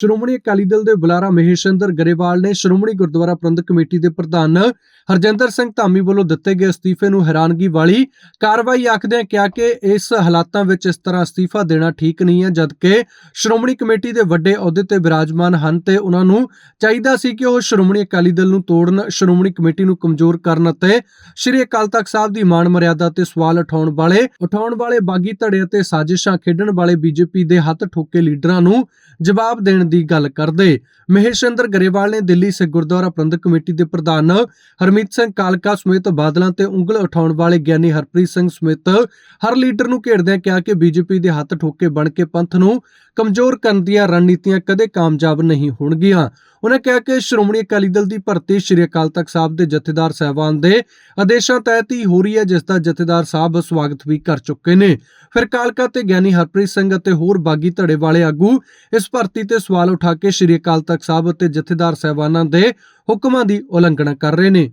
ਸ਼੍ਰੋਮਣੀ ਅਕਾਲੀ ਦਲ ਦੇ ਬੁਲਾਰਾ ਮਹੇਸ਼ੰਦਰ ਗਰੇਵਾਲ ਨੇ ਸ਼੍ਰੋਮਣੀ ਗੁਰਦੁਆਰਾ ਪ੍ਰਬੰਧਕ ਕਮੇਟੀ ਦੇ ਪ੍ਰਧਾਨ ਹਰਜਿੰਦਰ ਸਿੰਘ ਧਾਮੀ ਵੱਲੋਂ ਦਿੱਤੇ ਗਏ ਅਸਤੀਫੇ ਨੂੰ ਹੈਰਾਨਗੀ ਵਾਲੀ ਕਾਰਵਾਈ ਆਖਦਿਆਂ ਕਿਹਾ ਕਿ ਇਸ ਹਾਲਾਤਾਂ ਵਿੱਚ ਇਸ ਤਰ੍ਹਾਂ ਅਸਤੀਫਾ ਦੇਣਾ ਠੀਕ ਨਹੀਂ ਹੈ, ਜਦਕਿ ਸ਼੍ਰੋਮਣੀ ਕਮੇਟੀ ਦੇ ਵੱਡੇ ਅਹੁਦੇ ਤੇ ਬਿਰਾਜਮਾਨ ਹਨ ਤੇ ਉਹਨਾਂ ਨੂੰ ਚਾਹੀਦਾ ਸੀ ਕਿ ਉਹ ਸ਼੍ਰੋਮਣੀ ਅਕਾਲੀ ਦਲ ਨੂੰ ਤੋੜਨ, ਸ਼੍ਰੋਮਣੀ ਕਮੇਟੀ ਨੂੰ ਕਮਜ਼ੋਰ ਕਰਨ ਅਤੇ ਸ਼੍ਰੀ ਅਕਾਲ ਤਖਤ ਸਾਹਿਬ ਦੀ ਮਾਣ ਮਰਿਆਦਾ ਤੇ ਸਵਾਲ ਉਠਾਉਣ ਵਾਲੇ ਉਠਾਉਣ ਵਾਲੇ ਬਾਗੀ ਧੜੇ ਅਤੇ ਸਾਜ਼ਿਸ਼ਾਂ ਖੇਡਣ ਵਾਲੇ ਬੀਜੇਪੀ ਦੇ ਹੱਥ ਠੋਕੇ ਲੀਡਰਾਂ ਨੂੰ ਜਵਾਬ ਦੇਣ ਦੀ ਗੱਲ ਕਰਦੇ। ਮਹੇਸ਼ ਚੰਦਰ ਗਰੇਵਾਲ ਨੇ ਦਿੱਲੀ ਸਿੱਖ ਗੁਰਦੁਆਰਾ ਪ੍ਰਬੰਧਕ ਕਮੇਟੀ ਦੇ ਪ੍ਰਧਾਨ ਹਰਮੀਤ ਸਿੰਘ ਕਾਲਕਾ ਸਮੇਤ ਬਾਦਲਾਂ ਤੇ ਉਂਗਲ ਉਠਾਉਣ ਵਾਲੇ ਗਿਆਨੀ ਹਰਪ੍ਰੀਤ ਸਿੰਘ ਸਮੇਤ ਹਰ ਲੀਡਰ ਨੂੰ ਘੇਰਦਿਆਂ ਕਿਹਾ ਕਿ ਬੀਜੇਪੀ ਦੇ ਹੱਥ ਠੋਕੇ ਬਣ ਕੇ ਪੰਥ ਨੂੰ ਕਮਜ਼ੋਰ ਕਰਨ ਦੀਆਂ ਰਣਨੀਤੀਆਂ ਕਦੇ ਕਾਮਯਾਬ ਨਹੀਂ ਹੋਣਗੀਆਂ। ਉਹਨਾਂ ਕਿਹਾ ਕਿ ਸ਼੍ਰੋਮਣੀ ਅਕਾਲੀ ਦਲ ਦੀ ਭਰਤੀ ਸ਼੍ਰੀ ਅਕਾਲ ਤਖਤ ਸਾਹਿਬ ਦੇ ਜਥੇਦਾਰ ਸਹਿਬਾਨ ਦੇ ਆਦੇਸ਼ਾਂ ਤਹਿਤ ਹੀ ਹੋ ਰਹੀ ਹੈ, ਜਿਸ ਦਾ ਜਥੇਦਾਰ ਸਾਹਿਬ ਸਵਾਗਤ ਵੀ ਕਰ ਚੁੱਕੇ ਨੇ। ਫਿਰ ਕਾਲਕਾ ਤੇ ਗਿਆਨੀ ਹਰਪ੍ਰੀਤ ਸਿੰਘ ਅਤੇ ਹੋਰ ਬਾਗੀ ਧੜੇ ਵਾਲੇ ਆਗੂ ਇਸ ਭਰਤੀ ਤੇ ਸਵਾਲ ਉਠਾ ਕੇ ਸ਼੍ਰੀ ਅਕਾਲ ਤਖਤ ਸਾਹਿਬ ਅਤੇ ਜਥੇਦਾਰ ਸਹਿਬਾਨਾਂ ਦੇ ਹੁਕਮਾਂ ਦੀ ਉਲੰਘਣਾ ਕਰ ਰਹੇ ਨੇ।